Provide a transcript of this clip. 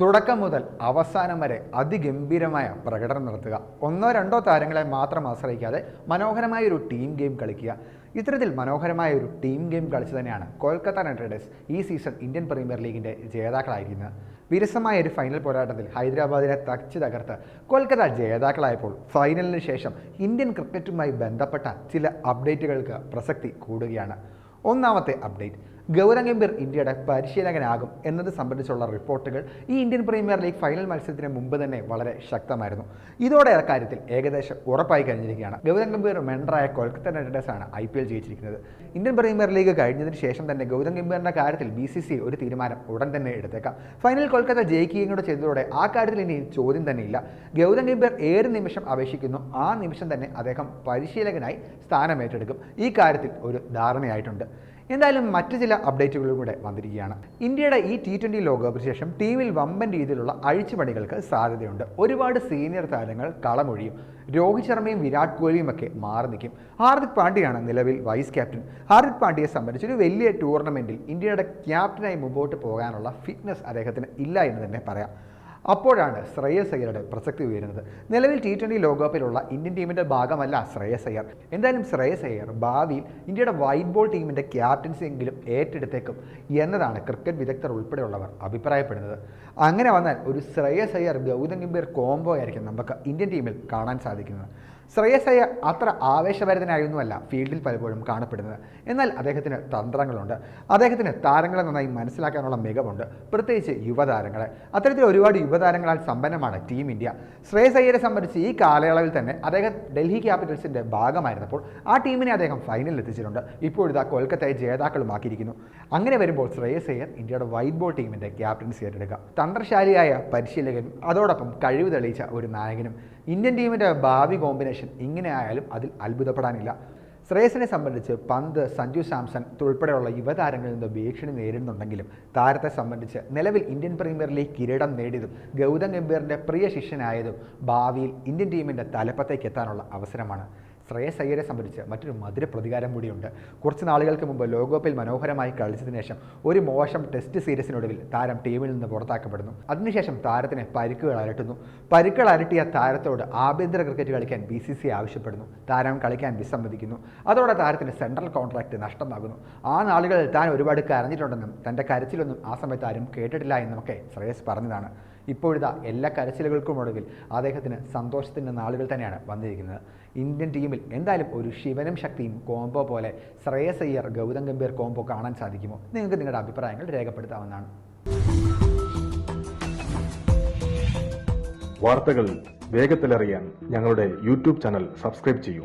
തുടക്കം മുതൽ അവസാനം വരെ അതിഗംഭീരമായ പ്രകടനം നടത്തുക. ഒന്നോ രണ്ടോ താരങ്ങളെ മാത്രം ആശ്രയിക്കാതെ മനോഹരമായ ഒരു ടീം ഗെയിം കളിക്കുക. ഇത്തരത്തിൽ മനോഹരമായ ഒരു ടീം ഗെയിം കളിച്ചു തന്നെയാണ് കൊൽക്കത്ത നൈറ്റ് റൈഡേഴ്സ് ഈ സീസൺ ഇന്ത്യൻ പ്രീമിയർ ലീഗിന്റെ ജേതാക്കളായിരിക്കുന്നത്. വിരസമായ ഒരു ഫൈനൽ പോരാട്ടത്തിൽ ഹൈദരാബാദിനെ തച്ച് തകർത്ത് കൊൽക്കത്ത ജേതാക്കളായപ്പോൾ ഫൈനലിന് ശേഷം ഇന്ത്യൻ ക്രിക്കറ്റുമായി ബന്ധപ്പെട്ട ചില അപ്ഡേറ്റുകൾക്ക് പ്രസക്തി കൂടുകയാണ്. ഒന്നാമത്തെ അപ്ഡേറ്റ് ഗൗരവ് ഗംഭീർ ഇന്ത്യയുടെ പരിശീലകനാകും എന്നത് സംബന്ധിച്ചുള്ള റിപ്പോർട്ടുകൾ ഈ ഇന്ത്യൻ പ്രീമിയർ ലീഗ് ഫൈനൽ മത്സരത്തിന് മുമ്പ് തന്നെ വളരെ ശക്തമായിരുന്നു. ഇതോടെ കാര്യത്തിൽ ഏകദേശം ഉറപ്പായി കഴിഞ്ഞിരിക്കുകയാണ്. ഗൗതം ഗംഭീർ മെൻഡറായ കൊൽക്കത്ത നൈറ്റ് ആണ് ഐ പി എൽ ജയിച്ചിരിക്കുന്നത്. ഇന്ത്യൻ പ്രീമിയർ ലീഗ് കഴിഞ്ഞതിന് ശേഷം തന്നെ ഗൗതം ഗംഭീറിന്റെ കാര്യത്തിൽ ബി സി സി ഒരു തീരുമാനം ഉടൻ തന്നെ എടുത്തേക്കാം. ഫൈനൽ കൊൽക്കത്ത ജയിക്കുകയും കൂടെ ചെയ്തതോടെ ആ കാര്യത്തിൽ ഇനി ചോദ്യം തന്നെയില്ല ഗൗതം ഗംഭീർ ഏത് നിമിഷം അപേക്ഷിക്കുന്നു? ആ നിമിഷം തന്നെ അദ്ദേഹം പരിശീലകനായി സ്ഥാനമേറ്റെടുക്കും ഈ കാര്യത്തിൽ ഒരു ധാരണയായിട്ടുണ്ട്. എന്തായാലും മറ്റു ചില അപ്ഡേറ്റുകളും കൂടെ വന്നിരിക്കുകയാണ്. ഇന്ത്യയുടെ ഈ ടി ട്വന്റി ലോകകപ്പിന് ശേഷം ടീമിൽ വമ്പൻ രീതിയിലുള്ള അഴിച്ചുപണികൾക്ക് സാധ്യതയുണ്ട്. ഒരുപാട് സീനിയർ താരങ്ങൾ കളമൊഴിയും രോഹിത് ശർമ്മയും വിരാട് കോഹ്ലിയും ഒക്കെ മാറി നിൽക്കും. ഹാർദിക് പാണ്ഡ്യയാണ് നിലവിൽ വൈസ് ക്യാപ്റ്റൻ ഹാർദിക് പാണ്ഡ്യയെ സംബന്ധിച്ച് ഒരു വലിയ ടൂർണമെന്റിൽ ഇന്ത്യയുടെ ക്യാപ്റ്റനായി മുമ്പോട്ട് പോകാനുള്ള ഫിറ്റ്നസ് അദ്ദേഹത്തിന് ഇല്ല എന്ന് തന്നെ പറയാം. അപ്പോഴാണ് ശ്രേയസ് അയ്യരുടെ പ്രസക്തി ഉയരുന്നത്. നിലവിൽ ടി ട്വന്റി ലോകകപ്പിലുള്ള ഇന്ത്യൻ ടീമിന്റെ ഭാഗമല്ല ശ്രേയസ് അയ്യർ. എന്തായാലും ശ്രേയസ് അയ്യർ ഭാവിയിൽ ഇന്ത്യയുടെ വൈറ്റ് ബോൾ ടീമിന്റെ ക്യാപ്റ്റൻസി എങ്കിലും ഏറ്റെടുത്തേക്കും എന്നതാണ് ക്രിക്കറ്റ് വിദഗ്ധർ ഉൾപ്പെടെയുള്ളവർ അഭിപ്രായപ്പെടുന്നത്. അങ്ങനെ വന്നാൽ ഒരു ശ്രേയസ് അയ്യർ ഗൗതം ഗംഭീർ കോംബോ ആയിരിക്കും നമുക്ക് ഇന്ത്യൻ ടീമിൽ കാണാൻ സാധിക്കുന്നത്. ശ്രേയസ് അത്ര ആവേശഭരിതനായൊന്നുമല്ല ഫീൽഡിൽ പലപ്പോഴും കാണപ്പെടുന്നത്. എന്നാൽ അദ്ദേഹത്തിന് തന്ത്രങ്ങളുണ്ട്. അദ്ദേഹത്തിന് താരങ്ങളെ നന്നായി മനസ്സിലാക്കാനുള്ള മികവുണ്ട്. പ്രത്യേകിച്ച് യുവതാരങ്ങളെ. അത്തരത്തിൽ ഒരുപാട് യുവതാരങ്ങളാൽ സമ്പന്നമാണ് ടീം ഇന്ത്യ. ശ്രേയസ് അയ്യരെ സംബന്ധിച്ച് ഈ കാലയളവിൽ തന്നെ അദ്ദേഹം ഡൽഹി ക്യാപിറ്റൽസിന്റെ ഭാഗമായിരുന്നപ്പോൾ ആ ടീമിനെ അദ്ദേഹം ഫൈനലിൽ എത്തിച്ചിട്ടുണ്ട്. ഇപ്പോഴിതാ കൊൽക്കത്തയെ ജേതാക്കളുമാക്കിയിരിക്കുന്നു. അങ്ങനെ വരുമ്പോൾ ശ്രേയസ് അയ്യർ ഇന്ത്യയുടെ വൈറ്റ് ബോൾ ടീമിന്റെ ക്യാപ്റ്റൻസി ഏറ്റെടുക്കുക തന്ത്രശാലിയായ പരിശീലകനും അതോടൊപ്പം കഴിവ് തെളിയിച്ച ഒരു നായകനും ഇന്ത്യൻ ടീമിന്റെ ഭാവി കോമ്പിനേഷൻ ഇങ്ങനെ ആയാലും അതിൽ അത്ഭുതപ്പെടാനില്ല. ശ്രേയസിനെ സംബന്ധിച്ച് പന്ത് സഞ്ജു സാംസൺ ഉൾപ്പെടെയുള്ള യുവതാരങ്ങളിൽ നിന്ന് ഭീഷണി നേരിടുന്നുണ്ടെങ്കിലും താരത്തെ സംബന്ധിച്ച് നിലവിൽ ഇന്ത്യൻ പ്രീമിയർ ലീഗ് കിരീടം നേടിയതും ഗൗതം ഗംഭീറിന്റെ പ്രിയ ശിഷ്യനായതും ഭാവിയിൽ ഇന്ത്യൻ ടീമിന്റെ തലപ്പത്തേക്ക് എത്താനുള്ള അവസരമാണ്. ശ്രേയസ് അയ്യരെ സംബന്ധിച്ച് മറ്റൊരു മധുര പ്രതികാരം കൂടിയുണ്ട്. കുറച്ച് നാളുകൾക്ക് മുമ്പ് ലോകകപ്പിൽ മനോഹരമായി കളിച്ചതിന് ശേഷം ഒരു മോശം ടെസ്റ്റ് സീരീസിനൊടുവിൽ താരം ടീമിൽ നിന്ന് പുറത്താക്കപ്പെടുന്നു. അതിനുശേഷം താരത്തിന് പരുക്കുകൾ അലട്ടുന്നു. പരിക്കുകൾ അലട്ടിയ താരത്തോട് ആഭ്യന്തര ക്രിക്കറ്റ് കളിക്കാൻ ബി സി സി ആവശ്യപ്പെടുന്നു. താരം കളിക്കാൻ വിസമ്മതിക്കുന്നു. അതോടെ താരത്തിന് സെൻട്രൽ കോൺട്രാക്ട് നഷ്ടമാകുന്നു. ആ നാളുകളിൽ താൻ ഒരുപാട് കരഞ്ഞിട്ടുണ്ടെന്നും തന്റെ കരച്ചിലൊന്നും ആ സമയത്ത് ആരും കേട്ടിട്ടില്ല എന്നുമൊക്കെ ശ്രേയസ് പറഞ്ഞതാണ്. ഇപ്പോഴിതാ എല്ലാ കരച്ചിലുകൾക്കും ഒടുവിൽ അദ്ദേഹത്തിന് സന്തോഷത്തിന്റെ നാളുകൾ തന്നെയാണ് വന്നിരിക്കുന്നത്. ഇന്ത്യൻ ടീമിൽ എന്തായാലും ഒരു ശിവനും ശക്തിയും കോംബോ പോലെ ശ്രേയസ് അയ്യർ ഗൗതം ഗംഭീർ കോംബോ കാണാൻ സാധിക്കുമോ? നിങ്ങൾക്ക് നിങ്ങളുടെ അഭിപ്രായങ്ങൾ രേഖപ്പെടുത്താവുന്നതാണ്. വാർത്തകൾ വേഗത്തിലറിയാൻ ഞങ്ങളുടെ യൂട്യൂബ് ചാനൽ സബ്സ്ക്രൈബ് ചെയ്യൂ.